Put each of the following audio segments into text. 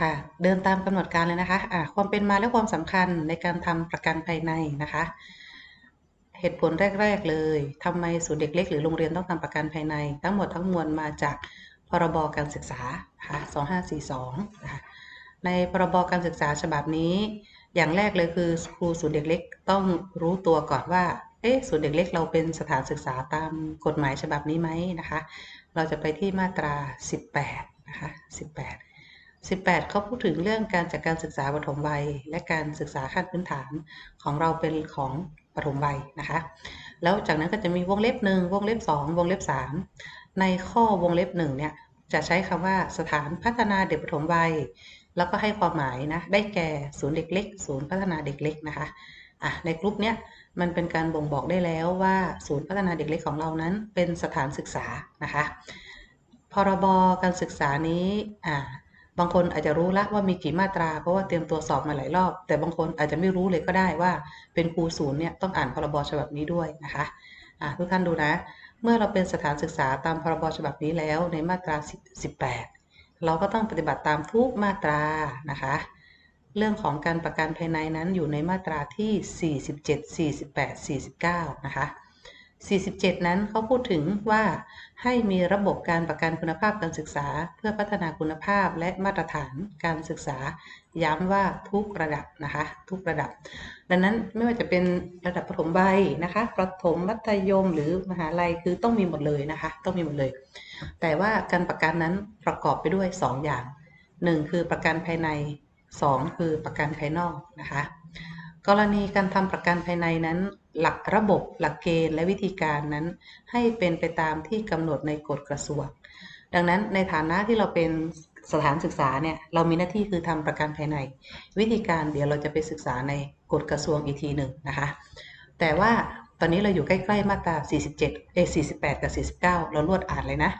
ค่ะ เดินตามกำหนดการเลยนะคะะความเป็นมาและความสำคัญในการทำประกันภายในนะคะ เหตุผลแรก ๆ เลยทำไมศูนย์เด็กเล็กหรือโรงเรียนต้องทำประกันภายใน ทั้งหมดทั้งมวลมาจากพรบการศึกษาค่ะ2542นะคะในพรบการศึกษาฉบับนี้ อย่างแรกเลยคือครูศูนย์เด็กเล็กต้องรู้ตัวก่อนว่าเอ๊ะศูนย์เด็กเล็กเราเป็นสถานศึกษาตามกฎหมายฉบับนี้ไหมนะคะ เราจะไปที่มาตรา 18นะคะ18 18เขาพูดถึงเรื่องการจัดการศึกษาปฐมวัย และการศึกษาขั้นพื้นฐานของเราเป็นของปฐมวัยนะคะ แล้วจากนั้นก็จะมีวงเล็บหนึ่งวงเล็บ2วงเล็บ3ในข้อวงเล็บ1เนี่ยจะใช้คำว่าสถานพัฒนาเด็กปฐมวัย แล้วก็ให้ความหมายนะได้แก่ศูนย์เด็กเล็ก ศูนย์พัฒนาเด็กเล็กนะคะอะในกลุ่มเนี้ยมันเป็นการบ่งบอกได้แล้วว่าศูนย์พัฒนาเด็กเล็กของเรานั้นเป็นสถานศึกษานะคะพรบการศึกษานี้อ่า บางคนอาจจะรู้ละว่ามีกี่มาตรา เพราะว่าเตรียมตัวสอบมาหลายรอบ แต่บางคนอาจจะไม่รู้เลยก็ได้ว่า เป็นครูศูนย์เนี่ยต้องอ่านพรบฉบับนี้ด้วยนะคะทุกท่านดูนะ เมื่อเราเป็นสถานศึกษาตามพรบฉบับนี้แล้วในมาตรา 18 เราก็ต้องปฏิบัติตามทุกมาตรานะคะ เรื่องของการประกันภายในนั้นอยู่ในมาตราที่ 47 48 49 นะคะ 47 นั้นเขาพูดถึงว่าให้มีระบบการประกันคุณภาพการศึกษา เพื่อพัฒนาคุณภาพและมาตรฐานการศึกษา ย้ำว่าทุกระดับนะคะ ทุกระดับ ดังนั้นไม่ว่าจะเป็นระดับประถมใบนะคะประถมมัธยมหรือมหาลัยคือต้องมีหมดเลยนะคะ ต้องมีหมดเลย แต่ว่าการประกันนั้นประกอบไปด้วย 2 อย่าง 1 คือประกันภายใน 2 คือประกันภายนอกนะคะ กรณีการทำประกันภายในนั้น หลักระบบ หลักเกณฑ์และวิธีการนั้น ให้เป็นไปตามที่กำหนดในกฎกระทรวง ดังนั้นในฐานะที่เราเป็นสถานศึกษาเนี่ยเรามีหน้าที่คือทำประกันภายใน วิธีการเดี๋ยวเราจะไปศึกษาในกฎกระทรวงอีกทีหนึ่งนะคะ แต่ว่าตอนนี้เราอยู่ใกล้ๆมาตรา 47 เอ 48 กับ 49 เราลวดอ่านเลยนะ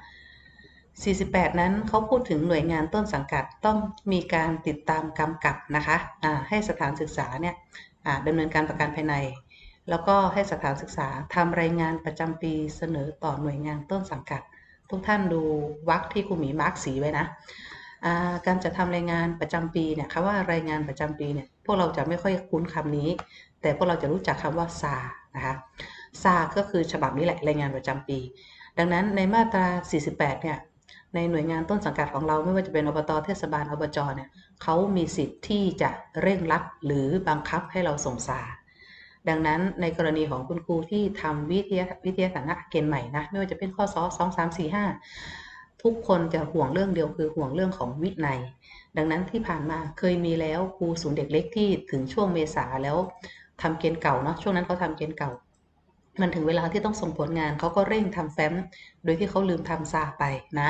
48 นั้นเขาพูดถึงหน่วยงานต้นสังกัดต้องมีการติดตามกำกับนะคะะให้สถานศึกษาเนี่ย ดำเนินการประกันภายใน แล้วก็ให้สถานศึกษาทำรายงานประจำปีเสนอต่อหน่วยงานต้นสังกัด ทุกท่านดูวักที่ครูหมีมาร์กสีไว้นะการจะทำรายงานประจำปีเนี่ยคำว่ารายงานประจำปีเนี่ยพวกเราจะไม่ค่อยคุ้นคำนี้ แต่พวกเราจะรู้จักคำว่าซานะคะซาก็คือฉบับนี้แหละรายงานประจำปี ดังนั้นในมาตรา 48 เนี่ย ในหน่วยงานต้นสังกัดของเราไม่ว่าจะเป็นอบตเทศบาลอบจเนี่ยเขามีสิทธิ์ที่จะเร่งรัดหรือบังคับให้เราส่งสาดังนั้นในกรณีของคุณครูที่ทำวิทยาวิทยาศาสตร์เกณฑ์ใหม่นะไม่ว่าจะเป็นข้อสอสองสามสี่ห้าทุกคนจะห่วงเรื่องเดียวคือห่วงเรื่องของวินัย ดังนั้นที่ผ่านมาเคยมีแล้วครูศูนย์เด็กเล็กที่ถึงช่วงเมษาแล้วทำเกณฑ์เก่าเนาะช่วงนั้นเขาทำเกณฑ์เก่า มันถึงเวลาที่ต้องส่งผลงานเขาก็เร่งทำแฟ้ม โดยที่เขาลืมทำซาไปนะ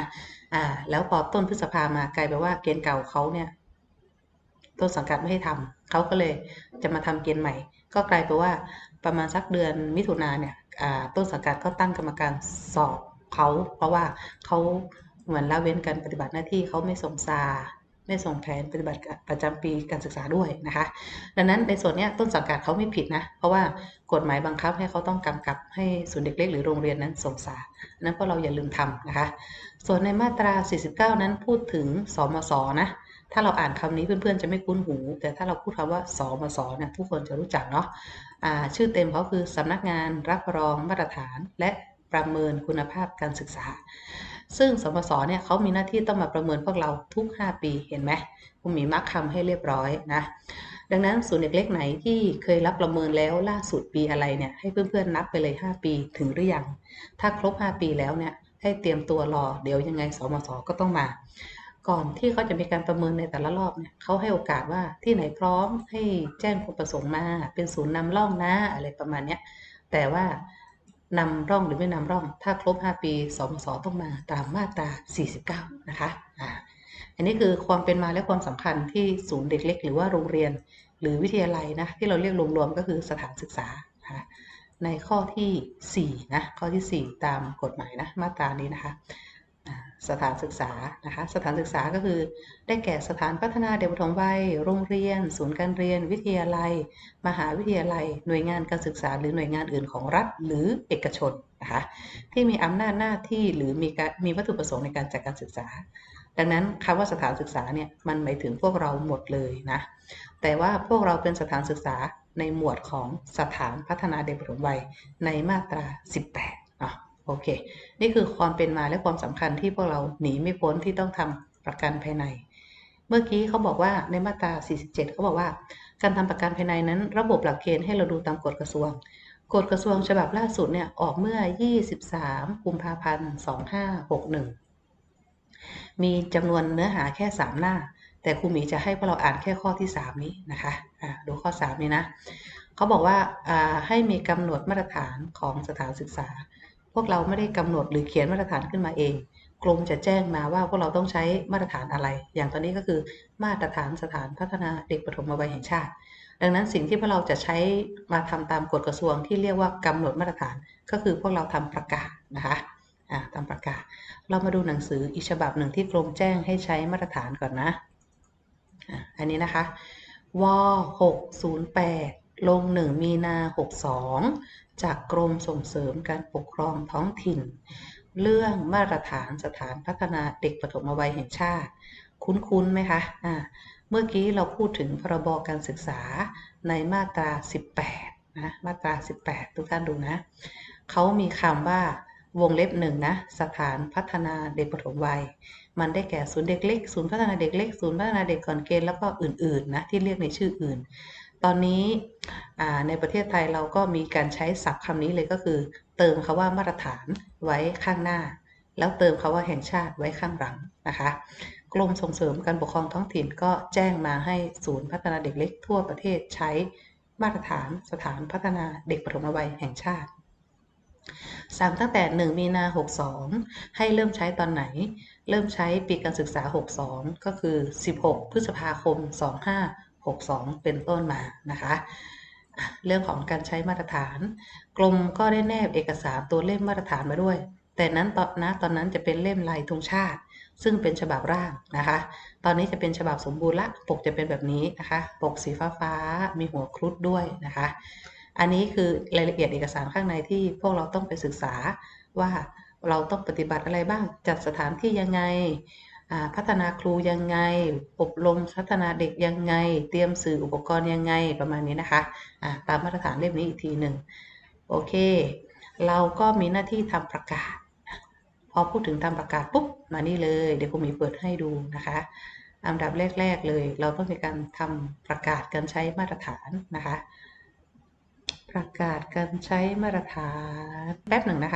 อ่าแล้วพอต้นพฤษภามากลายไปว่าเกณฑ์เก่าเขาเนี่ยต้นสังกัดไม่ให้ทำเขาก็เลยจะมาทำเกณฑ์ใหม่ ก็กลายเป็นว่าประมาณสักเดือนมิถุนาเนี่ยต้นสังกัดก็ตั้งกรรมการสอบเขาเพราะว่าเขาเหมือนละเว้นการปฏิบัติหน้าที่เขาไม่ส่งซา ไม่ส่งแผนปฏิบัติประจำปีการศึกษาด้วยนะคะ ดังนั้นในส่วนนี้ต้นสังกัดเขาไม่ผิดนะ เพราะว่ากฎหมายบังคับให้เขาต้องกำกับให้ศูนย์เด็กเล็กหรือโรงเรียนนั้นส่งสารนั้นพวกเราอย่าลืมทำนะคะ ส่วนในมาตรา 49 นั้นพูดถึงสมศนะถ้าเราอ่านคำนี้เพื่อนๆจะไม่คุ้นหู แต่ถ้าเราพูดคำว่าสมสเนี่ยทุกคนจะรู้จักเนาะะชื่อเต็มเขาคือสำนักงานรับรองมาตรฐาน และประเมินคุณภาพการศึกษา ซึ่งสมสเนี่ยเขามีหน้าที่ต้องมาประเมินพวกเราทุก 5 ปีเห็นไหมผมมีมาร์คคำให้เรียบร้อยนะดังนั้นศูนย์เด็กเล็กไหนที่เคยรับประเมินแล้วล่าสุดปีอะไรเนี่ยให้เพื่อนๆนับไปเลย 5 ปีถึงหรือยัง ถ้าครบ 5 ปีแล้วเนี่ยให้เตรียมตัวรอเดี๋ยวยังไงสมสก็ต้องมา ก่อนที่เขาจะมีการประเมินในแต่ละรอบเนี่ยเขาให้โอกาสว่าที่ไหนพร้อมให้แจ้งความประสงค์มา เป็นศูนย์นำร่องนะอะไรประมาณเนี้ยแต่ว่า นำร่องหรือไม่นำร่อง ถ้าครบ 5 ปีสมสต้องมาตามมาตรา 49 นะคะอ่าอันนี้คือความเป็นมาและความสำคัญที่ศูนย์เด็กเล็ก หรือว่าโรงเรียน หรือวิทยาลัยนะที่เราเรียกรวมๆก็คือสถานศึกษาะะในข้อที่4นะข้อที่ 4 ตามกฎหมายนะมาตรานี้นะคะ สถานศึกษานะคะสถานศึกษาก็คือ ได้แก่สถานพัฒนาเด็กปฐมวัย โรงเรียน ศูนย์การเรียน วิทยาลัย มหาวิทยาลัย หน่วยงานการศึกษา หรือหน่วยงานอื่นของรัฐหรือเอกชนนะคะที่มีอำนาจหน้าที่หรือมีการมีวัตถุประสงค์ในการจัดการศึกษา ดังนั้นคำว่าสถานศึกษาเนี่ยมันหมายถึงพวกเราหมดเลยนะแต่ว่าพวกเราเป็นสถานศึกษาในหมวดของสถานพัฒนาเด็กปฐมวัยในมาตรา 18 โอเค นี่คือความเป็นมาและความสำคัญที่พวกเราหนีไม่พ้นที่ต้องทำประกันภายใน เมื่อกี้เขาบอกว่าในมาตรา 47 เขาบอกว่า การทำประกันภายในนั้น ระบบหลักเกณฑ์ให้เราดูตามกฎกระทรวง กฎกระทรวงฉบับล่าสุดเนี่ยออกเมื่อ 23 กุมภาพันธ์ 2561 มีจำนวนเนื้อหาแค่ 3 หน้า แต่ครูหมีจะให้พวกเราอ่านแค่ข้อที่ 3 นี้นะคะะดูข้อ 3 นี้นะ เขาบอกว่าให้มีกำหนดมาตรฐานของสถานศึกษา วกเราไม่ได้กำหนดหรือเขียนมาตรฐานขึ้นมาเอง กรมจะแจ้งมาว่าพวกเราต้องใช้มาตรฐานอะไร อย่างตอนนี้ก็คือมาตรฐานสถานพัฒนาเด็กปฐมวัยแห่งชาติ ดังนั้นสิ่งที่พวกเราจะใช้มาทำตามกฎกระทรวงที่เรียกว่ากำหนดมาตรฐาน ก็คือพวกเราทำประกาศนะคะทำประกาศ เรามาดูหนังสืออีกฉบับหนึ่งที่กรมแจ้งให้ใช้มาตรฐานก่อนนะ อันนี้นะคะว608 ลง 1 มีนา 62 จากกรมส่งเสริมการปกครองท้องถิ่น เรื่องมาตรฐานสถานพัฒนาเด็กปฐมวัยแห่งชาติ คุ้นๆไหมคะะเมื่อกี้เราพูดถึงพรบการศึกษาในมาตรา 18 นะ มาตรา 18 ทุกท่านดูนะ เขามีคำว่าวงเล็บหนึ่งนะ สถานพัฒนาเด็กปฐมวัย มันได้แก่ศูนย์เด็กเล็ก ศูนย์พัฒนาเด็กเล็ก ศูนย์พัฒนาเด็กก่อนเกณฑ์แล้วก็อื่นๆนะที่เรียกในชื่ออื่น ตอนนี้ในประเทศไทยเราก็มีการใช้ศัพท์คำนี้เลยก็คือ เติมคาว่ามาตรฐานไว้ข้างหน้า แล้วเติมคาว่าแห่งชาติไว้ข้างหลังนะคะกรมส่งเสริมการปกครองท้องถิ่นก็แจ้งมาให้ศูนย์พัฒนาเด็กเล็กทั่วประเทศใช้มาตรฐานสถานพัฒนาเด็กปฐมวัยแห่งชาติสั่งตั้งแต่ 1 มีนา 62 ให้เริ่มใช้ตอนไหน เริ่มใช้ปีการศึกษา 62 ก็คือ 16 พฤษภาคม 62 เป็นต้นมานะคะ เรื่องของการใช้มาตรฐาน กรมก็ได้แนบเอกสารตัวเล่มมาตรฐานมาด้วย แต่นั้นตอนนะตอนนั้นจะเป็นเล่มลายธงชาติ ซึ่งเป็นฉบับร่างนะคะ ตอนนี้จะเป็นฉบับสมบูรณ์ละ ปกจะเป็นแบบนี้นะคะ ปกสีฟ้าฟ้ามีหัวครุฑด้วยนะคะ อันนี้คือรายละเอียดเอกสารข้างในที่พวกเราต้องไปศึกษาว่าเราต้องปฏิบัติอะไรบ้าง จัดสถานที่ยังไง พัฒนาครูยังไง อบรมพัฒนาเด็กยังไง เตรียมสื่ออุปกรณ์ยังไงประมาณนี้นะคะะตามมาตรฐานเล่มนี้อีกทีหนึ่งโอเค เราก็มีหน้าที่ทำประกาศ พอพูดถึงทำประกาศปุ๊บมานี่เลย เดี๋ยวคุณมีเปิดให้ดูนะคะอันดับแรก ๆ เลย เราต้องมีการทำประกาศการใช้มาตรฐานนะคะ ประกาศการใช้มาตรฐานแป๊บหนึ่งนะคะ